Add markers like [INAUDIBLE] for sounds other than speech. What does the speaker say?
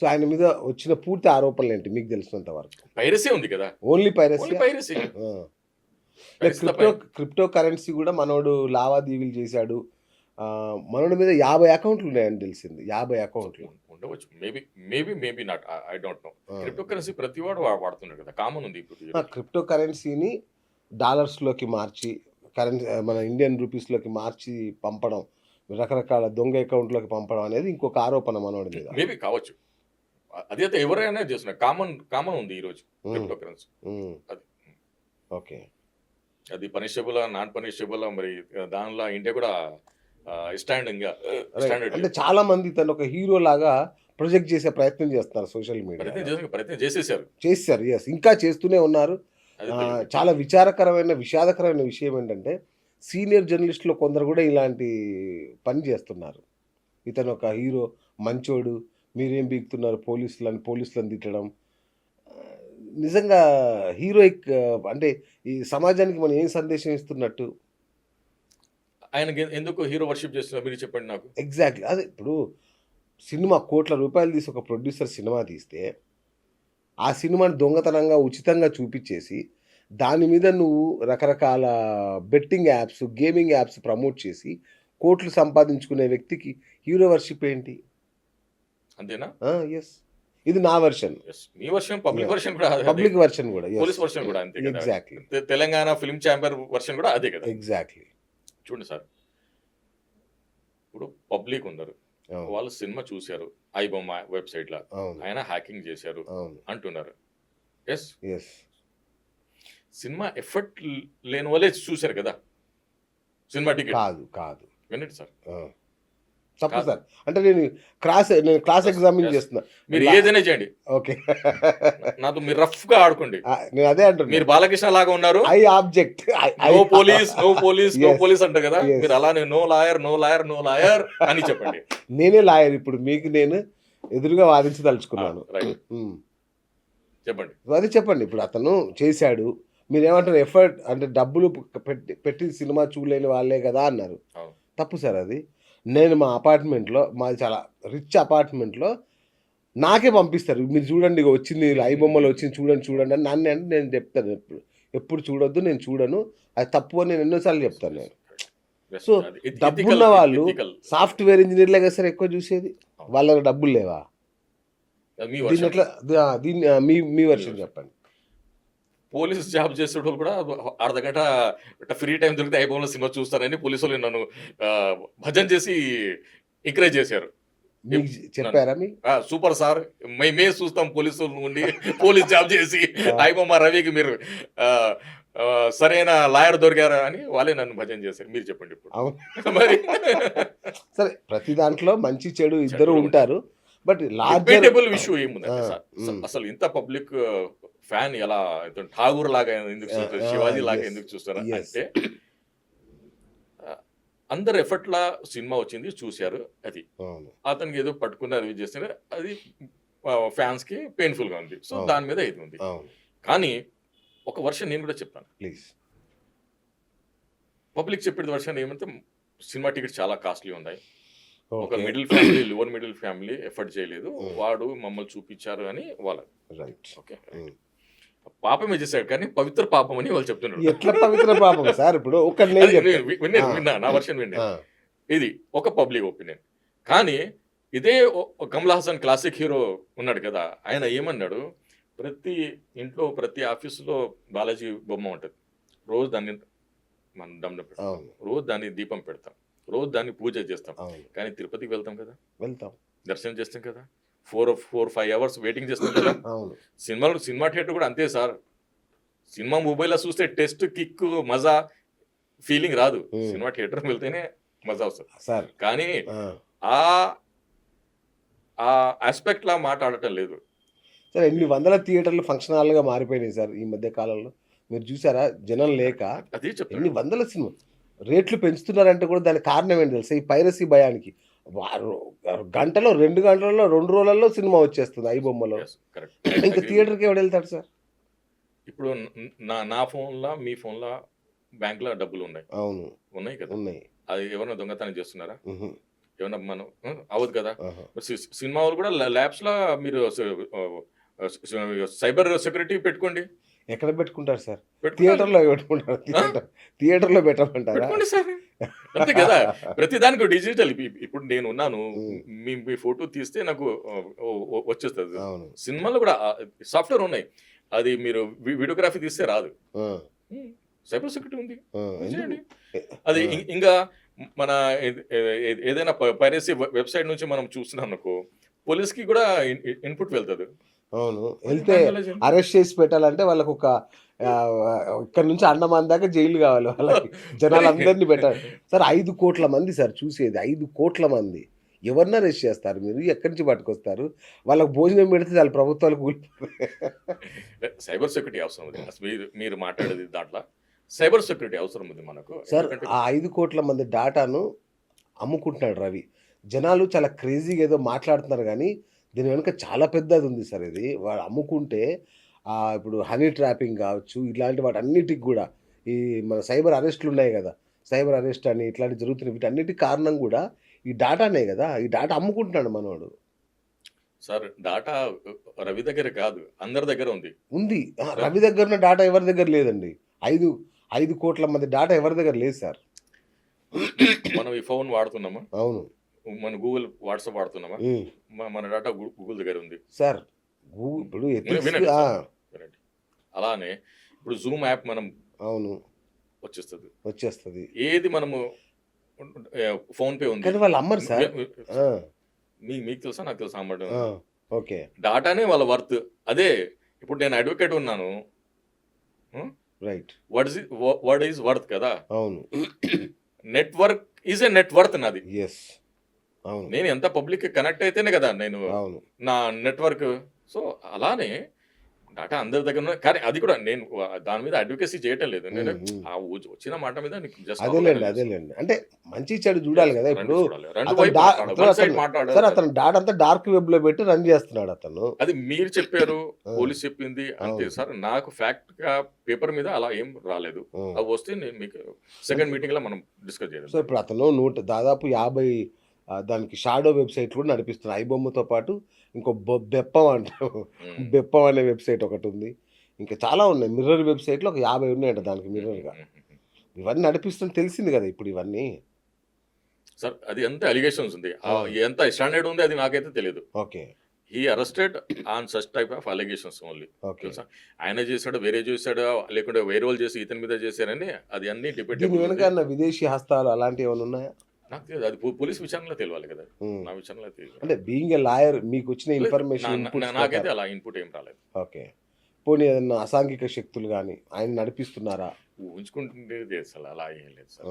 So ఆయన మీద వచ్చిన పూర్తి ఆరోపణలు ఏంటి? మీకు తెలిసినంత వరకు. పైరసీ ఉంది కదా. Only piracy piracy. Crypto crypto currency కూడా మనోడు లావాదేవీలు చేశాడు. మనోడి మీద యాభై అకౌంట్లు ఉన్నాయని తెలిసింది. యాభై అకౌంట్లు. ఉండవచ్చు. Maybe maybe maybe not I don't know. Crypto currency ప్రతి వాడు వాడుతున్నాడు కదా. కామన్ ఉంది ఇప్పుడు క్రిప్టో కరెన్సీని డాలర్స్లోకి మార్చి కరెన్సీ మన ఇండియన్ రూపీస్లోకి మార్చి పంపడం రకరకాల దొంగ అకౌంట్లోకి పంపడం అనేది ఇంకొక ఆరోపణ మనోడి మీద. మేబీ కావచ్చు. అదే అయితే ఎవరైనా చేస్తున్నారు. కామన్ కామన్ ఉంది ఈ రోజు ఉమ్, క్రిప్టో కరెన్సీ. అది. ఓకే. అది పనిషబుల్ నాన్ పనిషబుల్ మరి దానిలో ఇండియా కూడా స్టాండింగ్ అంటే చాలా మంది తను ఒక హీరో లాగా ప్రొజెక్ట్ చేసే ప్రయత్నం చేస్తున్నారు సోషల్ మీడియా. ప్రయత్నం చేసేసారు. చేశారు ఎస్ ఇంకా చేస్తూనే ఉన్నారు. చాలా విచారకరమైన విషాదకరమైన విషయం ఏంటంటే సీనియర్ జర్నలిస్టులు కొందరు కూడా ఇలాంటి పని చేస్తున్నారు. ఇతను ఒక హీరో మంచోడు మీరేం బీగుతున్నారు పోలీసులని పోలీసులను తిట్టడం. నిజంగా హీరోయిక్ అంటే ఈ సమాజానికి మనం ఏం సందేశం ఇస్తున్నట్టు? ఆయనకి ఎందుకు హీరో వర్షిప్ చేస్తున్నారు? మీరు చెప్పండి నాకు. ఎగ్జాక్ట్లీ. అదే ఇప్పుడు సినిమా కోట్ల రూపాయలు తీసి ఒక ప్రొడ్యూసర్ సినిమా తీస్తే ఆ సినిమాని దొంగతనంగా ఉచితంగా చూపించేసి దాని మీద నువ్వు రకరకాల betting apps gaming apps promote చేసి కోట్లు సంపాదించుకునే వ్యక్తికి హీరో వర్షిప్ ఏంటి? అంతేనా? ఎస్ ఇది నా వెర్షన్. మీ వర్షన్ పబ్లిక్. వర్షన్ కూడా. పబ్లిక్ వెర్షన్ కూడా పోలీస్ వర్షన్ కూడా అంతే exactly Telangana film chamber version కూడా అదే కదా. ఎగ్జాక్ట్లీ చూడండి సార్. ఇప్పుడు పబ్లిక్ ఉన్నారు. వాళ్ళు సినిమా చూశారు. ఐబొమ్మ వెబ్సైట్లో. ఆయన హ్యాకింగ్ చేశారు అంటున్నారు. ఎస్ ఎస్ సినిమా ఎఫర్ట్ లేని వాళ్ళే చూశారు కదా. సినిమా టికెట్ కాదు కాదు. వినండి సార్. తప్పు. సార్. అంటే నేను క్లాస్ నేను క్లాస్ ఎగ్జామిన్. చేస్తున్నా. మీరు ఏదైనా చేయండి. ఓకే. నాతో మీరు రఫ్గా ఆడుకోండి నేను అదే అంటున్నా. మీరు బాలకృష్ణ లాగా ఉన్నారు. I object. No police no police no. Police అంటారు కదా. మీరు అలానే no lawyer no lawyer no lawyer అని చెప్పండి. నేనే లాయర్ ఇప్పుడు. మీకు నేను ఎదురుగా వాదించదలుచుకున్నాను. రైట్ ఉమ్. చెప్పండి. అదే చెప్పండి. ఇప్పుడు అతను చేశాడు. మీరు ఏమంటారు ఎఫర్ట్ అంటే డబ్బులు పెట్టి పెట్టి సినిమా చూడలేని వాళ్ళే కదా అన్నారు. తప్పు సార్ అది. నేను మా అపార్ట్మెంట్లో మాది చాలా రిచ్ అపార్ట్మెంట్లో నాకే పంపిస్తారు. మీరు చూడండి ఇగో వచ్చింది ఐ బొమ్మలు వచ్చింది చూడండి చూడండి అని నన్ను అంటే నేను చెప్తాను ఎప్పుడు. ఎప్పుడు చూడొద్దు నేను చూడను. అది తప్పు అని నేను ఎన్నోసార్లు చెప్తాను నేను. ఎథి- డబ్బున్న వాళ్ళు. సాఫ్ట్వేర్ ఇంజనీర్లే కదా సార్ ఎక్కువ చూసేది? వాళ్ళకి డబ్బులు లేవా? వర్షన్. ఎట్లా? దీన్ని మీ మీ వర్షన్. చెప్పండి. పోలీస్ జాబ్ చేసే వాళ్ళు కూడా అర్ధ గంట ఫ్రీ టైం దొరికితే ఐబొమ్మలో సినిమా చూస్తారని పోలీసు వాళ్ళు నన్ను భజన చేసి ఎంకరేజ్ చేశారు. చెప్పారా సూపర్ సార్ మేమే చూస్తాం పోలీసు ఉండి పోలీస్ జాబ్ చేసి ఐబొమ్మ రవికి మీరు సరైన లాయర్ దొరికారా అని వాళ్ళే నన్ను భజన చేశారు. మీరు చెప్పండి ఇప్పుడు. మరి [LAUGHS] సరే ప్రతి దాంట్లో మంచి చెడు ఇద్దరు ఉంటారు బట్ ఇష్యూ ఆ, సార్? మ్. అసలు ఇంత పబ్లిక్ ఫ్యాన్ ఎలా ఠాగూర్ లాగా ఎందుకు చూస్తారు? శివాజీ లాగా ఎందుకు చూస్తారు. అంటే అందరు ఎఫర్ట్ లా సినిమా వచ్చింది చూశారు అది. అతనికి ఏదో పట్టుకున్నారు ఇది చేస్తున్నారు అది ఫ్యాన్స్కి పెయిన్ఫుల్గా ఉంది. సో. దాని మీద ఇది ఉంది. కానీ ఒక వర్షన్ నేను కూడా చెప్తాను. ప్లీజ్ పబ్లిక్ చెప్పేది వర్షన్ ఏమంటే సినిమా టికెట్ చాలా కాస్ట్లీ ఉన్నాయి. ఒక middle family lower middle family effort చేయలేదు. Mm. వాడు మమ్మల్ని చూపించారు అని వాళ్ళ రైట్ ఓకే. Mm. పాపమే చేశాడు కానీ పవిత్ర పాపం అని వాళ్ళు చెప్తున్నారు. ఎట్లా పవిత్ర పాపం? సార్ ఇప్పుడు విన్నాను. విన్నా నా వర్షన్ విన్నా ఇది ఒక పబ్లిక్ ఒపీనియన్. కానీ ఇదే కమల్ హాసన్ క్లాసిక్ హీరో ఉన్నాడు కదా ఆయన ఏమన్నాడు? ప్రతి ఇంట్లో ప్రతి ఆఫీసులో బాలాజీ బొమ్మ ఉంటుంది. రోజు దాన్ని మనం దమ్న పెడతాం. రోజు దాన్ని దీపం పెడతాం. రోజు దాన్ని పూజ చేస్తాం. కానీ తిరుపతికి వెళ్తాం కదా? వెళ్తాం. దర్శనం చేస్తాం కదా? Four four five hours waiting చేస్తాం కదా. అవును. సినిమాలో సినిమా థియేటర్ కూడా అంతే సార్. సినిమా మొబైల్లో చూస్తే టెస్ట్ కిక్ మజా ఫీలింగ్ రాదు. సినిమా థియేటర్ వెళ్తేనే మజా వస్తుంది. సార్ కానీ ఆ. ఆ ఆస్పెక్ట్ లా మాట్లాడటం లేదు. సార్ ఎన్ని వందల థియేటర్లు ఫంక్షన్ హాల్గా మారిపోయినాయి సార్ ఈ మధ్య కాలంలో? మీరు చూసారా? జనం లేక అదే ఎన్ని చెప్తాను వందల సినిమా రేట్లు పెంచుతున్నారంటే కూడా దానికి కారణం ఏంటి తెలుసా? ఈ పైరసీ భయానికి. గంటలో రెండు గంటలలో రెండు రోజులలో సినిమా వచ్చేస్తుంది ఐ బొమ్మలో. ఇంకా థియేటర్కి ఎవడు వెళ్తాడు సార్? ఇప్పుడు న- నా ఫోన్లో మీ ఫోన్లో బ్యాంక్లో డబ్బులు ఉన్నాయి. అవును. ఉన్నాయి కదా? ఉన్నాయి. అది ఎవరైనా దొంగతనం చేస్తున్నారా. ఏమన్నా మనం అవ్వదు కదా? సినిమా వాళ్ళు కూడా ల్యాబ్స్లో మీరు సైబర్ సెక్యూరిటీ పెట్టుకోండి. ఎక్కడ పెట్టుకుంటారు సార్? పెట్టుకోండి. థియేటర్లో పెట్టుకుంటారు. థియేటర్ థియేటర్లో పెట్టమంటారా? సార్. అంతే కదా. [LAUGHS] ప్రతి దానికి డిజిటల్. ఇప్పుడు నేను ఉన్నాను. మీ మీ ఫోటో తీస్తే నాకు వచ్చేస్తుంది. సినిమాలో కూడా సాఫ్ట్వేర్ ఉన్నాయి. అది మీరు వీడియోగ్రఫీ తీస్తే రాదు. సైబర్ సెక్యూరిటీ ఉంది? అది ఇంకా మన ఏదైనా పైరసీ వెబ్సైట్ నుంచి మనం చూస్తున్నాం అనుకో పోలీస్కి కూడా ఇన్పుట్ వెళ్తుంది. అవును. వెళ్తే అరెస్ట్ చేసి పెట్టాలంటే వాళ్ళకు ఒక ఇక్కడ నుంచి అండమాన్ దాకా జైలు కావాలి వాళ్ళకి. జనాలందరినీ పెట్టాలి. సార్ ఐదు కోట్ల మంది సార్ చూసేది. ఐదు కోట్ల మంది. ఎవరిని అరెస్ట్ చేస్తారు మీరు? ఎక్కడి నుంచి పట్టుకొస్తారు? వాళ్ళకి భోజనం పెడితే చాలా ప్రభుత్వాలకు. [LAUGHS] సైబర్ సెక్యూరిటీ అవసరం ఉంది. అసలు మీరు మీరు మాట్లాడేది దాంట్లో. సైబర్ సెక్యూరిటీ అవసరం ఉంది మనకు. సార్ ఆ ఐదు కోట్ల మంది డాటాను అమ్ముకుంటున్నాడు రవి. జనాలు చాలా క్రేజీగా ఏదో మాట్లాడుతున్నారు కానీ దీని వెనుక చాలా పెద్దది ఉంది సార్ ఇది. వాడు అమ్ముకుంటే ఇప్పుడు హనీ ట్రాపింగ్ కావచ్చు ఇలాంటి వాటి అన్నిటికి కూడా ఈ మన సైబర్ అరెస్ట్లు ఉన్నాయి కదా. సైబర్ అరెస్ట్ అని ఇట్లాంటి జరుగుతున్నాయి. వీటన్నిటికి కారణం కూడా ఈ డాటానే కదా. ఈ డాటా అమ్ముకుంటున్నాడు మనవాడు సార్ డాటా రవి దగ్గర కాదు. అందరి దగ్గర ఉంది. ఉంది. రవి దగ్గర ఉన్న డాటా ఎవరి దగ్గర లేదండి? ఐదు ఐదు కోట్ల మంది డాటా ఎవరి దగ్గర లేదు సార్. మనం ఈ ఫోన్ వాడుతున్నామా? అవును. మన గూగుల్ వాట్సాప్ వాడుతున్నామా? మన డాటా గూగుల్ దగ్గర ఉంది. సార్ గూ- ఇప్పుడు అలానే ఇప్పుడు జూమ్ యాప్ మనం అవును. వచ్చేస్తుంది. వచ్చేస్తుంది. ఏది మనము ఫోన్ పే ఉంది. కానీ వాళ్ళు అమ్మరు సార్. ఆ, మీ- మీకు తెలుసా? నాకు తెలుసా అమ్మడం ఓకే. డాటానే వాళ్ళ వర్త్. అదే ఇప్పుడు నేను అడ్వకేట్ ఉన్నాను. Right. What is what is worth కదా? అవును. Network is a net worth నాది. ఎస్. నేను ఎంత పబ్లిక్ కనెక్ట్ అయితేనే కదా నేను అవును. నా నెట్వర్క్ సో అలానే డాటా అందరి దగ్గర కానీ అది కూడా నేను దాని మీద అడ్వకేసీ చేయటం లేదు. నేను. ఆ వచ్చిన మాట మీద అదేలేండి అదేలేండి. అంటే మంచి చెడు చూడాలి కదా ఇప్పుడు. సార్ అతను డాటా అంతా డార్క్ వెబ్లో పెట్టి రన్ చేస్తున్నాడు అతను. అది మీరు చెప్పారు. పోలీస్ చెప్పింది అంతే. సార్ నాకు ఫ్యాక్ట్గా పేపర్ మీద అలా ఏం రాలేదు. అవి వస్తే నేను మీకు సెకండ్ మీటింగ్లో మనం డిస్కస్ చేద్దాం సో ఇప్పుడు అతను నూట దాదాపు యాభై దానికి షాడో వెబ్సైట్ కూడా నడిపిస్తున్నాడు ఐబొమ్మతో పాటు ఇంకో బెప్పం ఉమ్. బెప్పం అనే వెబ్సైట్ ఒకటి ఉంది ఇంకా చాలా ఉన్నాయి. మిర్రర్ వెబ్సైట్లో ఒక యాభై ఉన్నాయంట దానికి మిర్రర్గా. ఇవన్నీ నడిపిస్తుంది తెలిసింది కదా ఇప్పుడు ఇవన్నీ. సార్ అది ఎంత అలిగేషన్స్ ఉంది. ఎంత స్టాండర్డ్ ఉంది అది నాకైతే తెలియదు okay. He arrested on such type of allegations only. Okay. తెలుసా? ఆయన చేశాడు వేరే చేశాడు లేకుంటే వేరే వాళ్ళు చేసి ఇతని మీద చేశారని అది అన్ని డిపెండ్ విదేశీ హస్తాలు అలాంటివి ఏమైనా ఉన్నాయా? నాకు తెలియదు అది పోలీస్ విచారణలో తెలియాలి కదా. నా విచారణలో తెలియదు అంటే బీయింగ్ ఏ లాయర్ మీకు వచ్చిన ఇన్ఫర్మేషన్ నాకైతే అలా ఇన్పుట్ ఏం రాలేదు. ఓకే. పోనీ ఏదన్నా అసాంఘిక శక్తులు కానీ ఆయన నడిపిస్తున్నారా? ఊహించుకుంటుంటే అసలు అలా ఏం లేదు సార్.